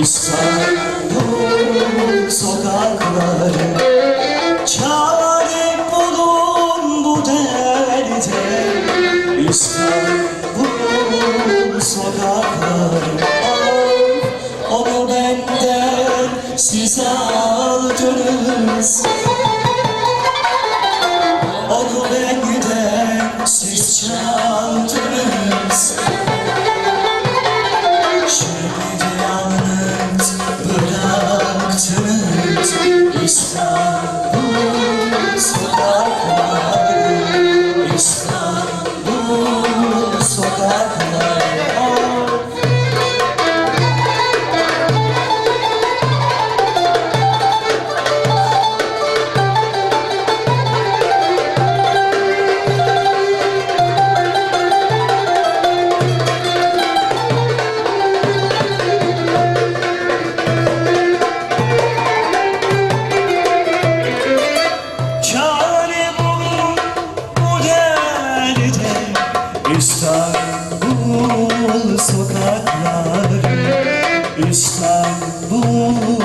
İstanbul sokakları Çare bulun bu İstanbul sokakları Onu benden siz aldınız. olsa bu sıra İstanbul sokakları İstanbul